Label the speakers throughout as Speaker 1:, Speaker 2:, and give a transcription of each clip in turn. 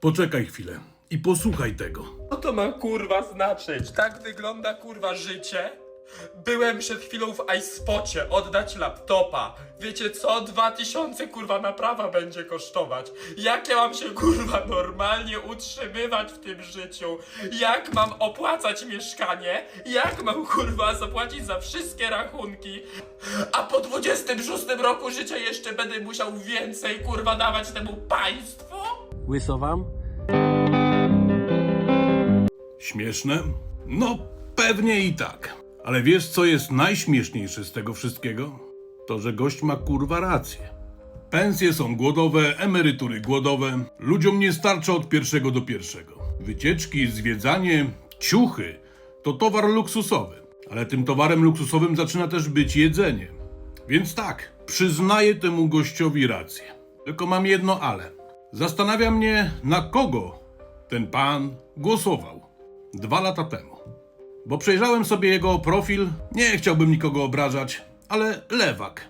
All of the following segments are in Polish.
Speaker 1: Poczekaj chwilę i posłuchaj tego.
Speaker 2: Co to ma kurwa znaczyć? Tak wygląda kurwa życie? Byłem przed chwilą w iSpocie oddać laptopa. Wiecie co? 2000 kurwa naprawa będzie kosztować. Jak ja mam się kurwa normalnie utrzymywać w tym życiu? Jak mam opłacać mieszkanie? Jak mam kurwa zapłacić za wszystkie rachunki? A po 26 roku życia jeszcze będę musiał więcej kurwa dawać temu państwu?
Speaker 3: Łyso wam?
Speaker 1: Śmieszne? No, pewnie i tak. Ale wiesz, co jest najśmieszniejsze z tego wszystkiego? To, że gość ma kurwa rację. Pensje są głodowe, emerytury głodowe, ludziom nie starcza od pierwszego do pierwszego. Wycieczki, zwiedzanie, ciuchy to towar luksusowy, ale tym towarem luksusowym zaczyna też być jedzenie. Więc tak, przyznaję temu gościowi rację. Tylko mam jedno ale. Zastanawia mnie, na kogo ten pan głosował dwa lata temu. Bo przejrzałem sobie jego profil, nie chciałbym nikogo obrażać, ale lewak.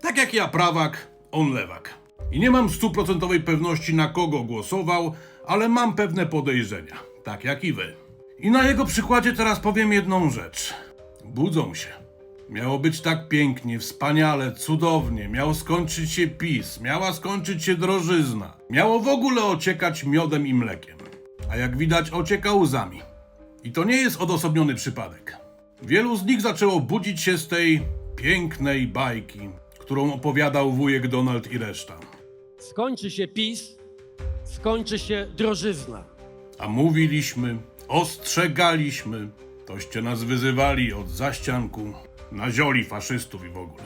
Speaker 1: Tak jak ja prawak, on lewak. I nie mam stuprocentowej pewności na kogo głosował, ale mam pewne podejrzenia, tak jak i wy. I na jego przykładzie teraz powiem jedną rzecz. Budzą się. Miało być tak pięknie, wspaniale, cudownie. Miał skończyć się PiS, miała skończyć się drożyzna. Miało w ogóle ociekać miodem i mlekiem. A jak widać, ocieka łzami. I to nie jest odosobniony przypadek. Wielu z nich zaczęło budzić się z tej pięknej bajki, którą opowiadał wujek Donald i reszta.
Speaker 3: Skończy się PiS, skończy się drożyzna.
Speaker 1: A mówiliśmy, ostrzegaliśmy, toście nas wyzywali od zaścianku, na zioli faszystów i w ogóle.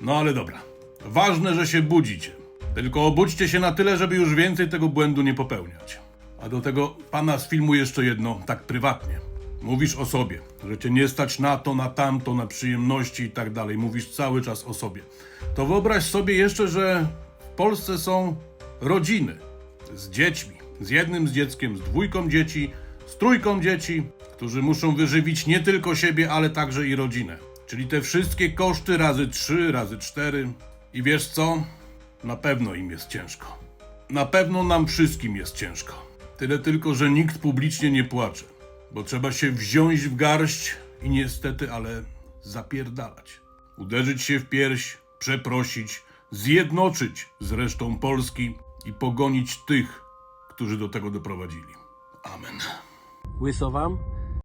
Speaker 1: No ale dobra, ważne, że się budzicie. Tylko obudźcie się na tyle, żeby już więcej tego błędu nie popełniać. A do tego pana z filmu jeszcze jedno, tak prywatnie. Mówisz o sobie, że cię nie stać na to, na tamto, na przyjemności i tak dalej. Mówisz cały czas o sobie. To wyobraź sobie jeszcze, że w Polsce są rodziny z dziećmi. Z jednym z dzieckiem, z dwójką dzieci, z trójką dzieci, którzy muszą wyżywić nie tylko siebie, ale także i rodzinę. Czyli te wszystkie koszty razy trzy, razy cztery. I wiesz co? Na pewno im jest ciężko. Na pewno nam wszystkim jest ciężko. Tyle tylko, że nikt publicznie nie płacze, bo trzeba się wziąć w garść i niestety, ale zapierdalać. Uderzyć się w pierś, przeprosić, zjednoczyć z resztą Polski i pogonić tych, którzy do tego doprowadzili. Amen.
Speaker 3: Łyso wam?